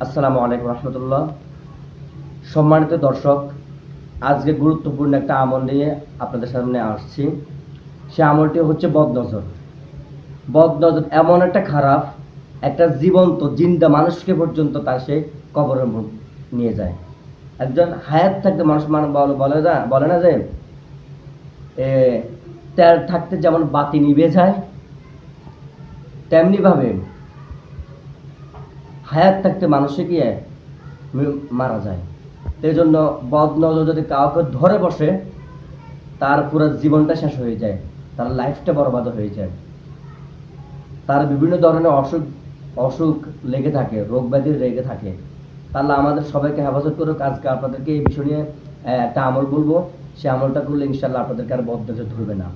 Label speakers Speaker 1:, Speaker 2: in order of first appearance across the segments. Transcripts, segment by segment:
Speaker 1: আসসালামু আলাইকুম রহমতুল্লাহ। সম্মানিত দর্শক আজকে গুরুত্বপূর্ণ একটা আমল নিয়ে আপনাদের সামনে আসছি। সে আমলটি হচ্ছে বদনজর। বদনজর এমন একটা খারাপ একটা জীবন্ত জিন্দা মানুষকে পর্যন্ত তার সে কবরের মুখ নিয়ে যায়। একজন হায়াত থাকতে মানুষ মানে বলে- না বলে না যে এ, তেল থাকতে যেমন বাতি নিভে যায় তেমনিভাবে হায়াত থাকতে মানুষে গিয়ে মারা যায়। এই জন্য বদ নজর যদি কাউকে ধরে বসে, তার পুরো জীবনটা শেষ হয়ে যায়, তার লাইফটা বরবাদ হয়ে যায়। তার বিভিন্ন ধরনের অসুখ অসুখ লেগে থাকে রোগ ব্যাধি লেগে থাকে। তাহলে আমাদের সবাইকে হেফাজত করুক, আজকে আপনাদেরকে এই বিষয় নিয়ে একটা আমল বলব। সে আমলটা করলে ইনশাল্লাহ আপনাদেরকে আর বদ নজর ধরবে না।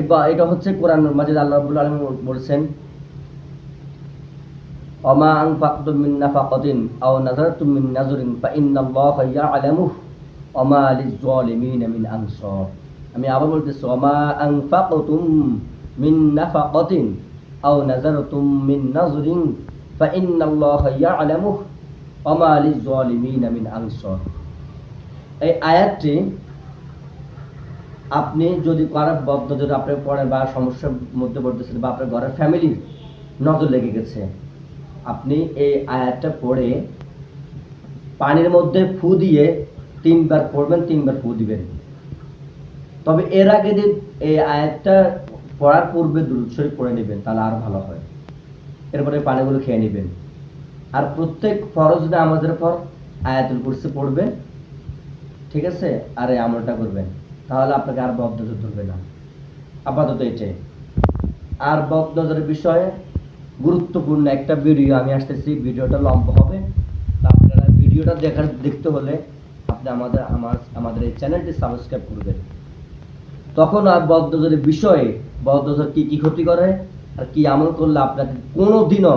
Speaker 1: এবার এটা হচ্ছে কোরআন, মাজিদ আল্লাহ আলম আলামিন অমা আং ফাকতুম মিন অমা লিজ-জালিমিন আমি আবার বলতেছি, অমা আং ফাকতুম মিন নাফাকাতিন আও মিন অমা এই আয়াতটি আপনি যদি করার বদ্ধ যদি আপনার পড়েন বা সমস্যার মধ্যে পড়তেছেন বা আপনার ঘরের ফ্যামিলির নজর লেগে গেছে আপনি এই আয়াতটা পড়ে পানির মধ্যে ফু দিয়ে তিনবার পড়বেন, তিনবার ফু দিবেন। তবে এর আগে যে এই আয়াতটা পড়ার পূর্বে দুরূদ পড়ে নেবেন, তাহলে আরও ভালো হয়। এরপরে পানিগুলো খেয়ে নেবেন। আর প্রত্যেক ফরজ আমাদের পর আয়াতুল কুরসি পড়বেন ঠিক আছে? আর এই আমলটা করবেন। তাহলে আপনাকে আর বদনজর ধরবে না। আপাতত এটাই। আর বদনজরের বিষয়ে গুরুত্বপূর্ণ একটা ভিডিও আমি আসতেছি, ভিডিওটা লম্বা হবে। তা আপনারা ভিডিওটা দেখার, দেখতে হলে আপনি আমাদের, আমার, আমাদের এই চ্যানেলটি সাবস্ক্রাইব করবেন। তখন আর বদনজরের বিষয়ে, বদনজর কি কি ক্ষতি করে? আর কি আমল করলে আপনাকে কোনো দিনও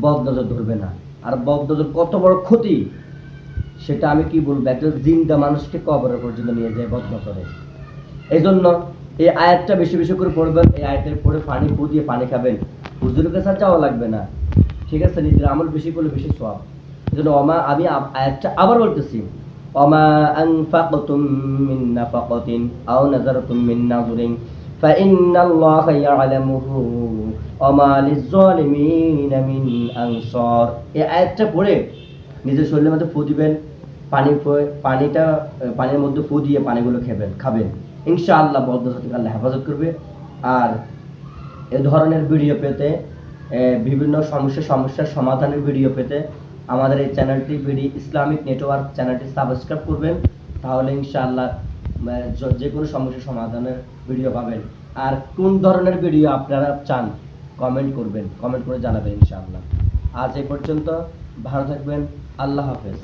Speaker 1: বদনজর ধরবে না। আর বদনজর কত বড় ক্ষতি, সেটা আমি কি বলব? একটা জিন্দা মানুষকে কবরের পর্যন্ত নিয়ে যায় বদনজরে। এই জন্য এই আয়াতটা বেশি বেশি করে পড়বেন। এই আয়াতের পরে পানি ফু দিয়ে পানি খাবেন। হুজুরের কাছে আর যাওয়া লাগবে না ঠিক আছে নিজের আমল বেশি করলে বেশি সব এই জন্য অমা আমি আব- আয়াতটা আবার বলতেছি অমা আনফাকতুম মিন নাফাকাতিন আও নাযারতুম মিন নাযরিন فإن الله يعلمه وما للظالمين من أنصار এই আয়াতটা পড়ে নিজের শরীরের মধ্যে ফু দিবেন পানি ফু- পানিটা আহ, পানির মধ্যে ফু দিয়ে পানিগুলো খাবেন খাবেন ইনশাআল্লাহ বদ্ধ থেকে আল্লাহ হেফাজত করবে আর এ ধরনের ভিডিও পেতে বিভিন্ন সমস্যা, সমস্যার সমাধানের ভিডিও পেতে আমাদের এই চ্যানেলটি বিডি ইসলামিক নেটওয়ার্ক চ্যানেলটি সাবস্ক্রাইব করবেন। তাহলে ইনশাআল্লাহ যে কোনো সমস্যার সমাধানের ভিডিও পাবেন। আর কোন ধরনের ভিডিও আপনারা চান কমেন্ট করবেন। কমেন্ট করে জানাবেন ইনশাআল্লাহ। আজ এই পর্যন্ত, ভালো থাকবেন। আল্লাহ হাফেজ।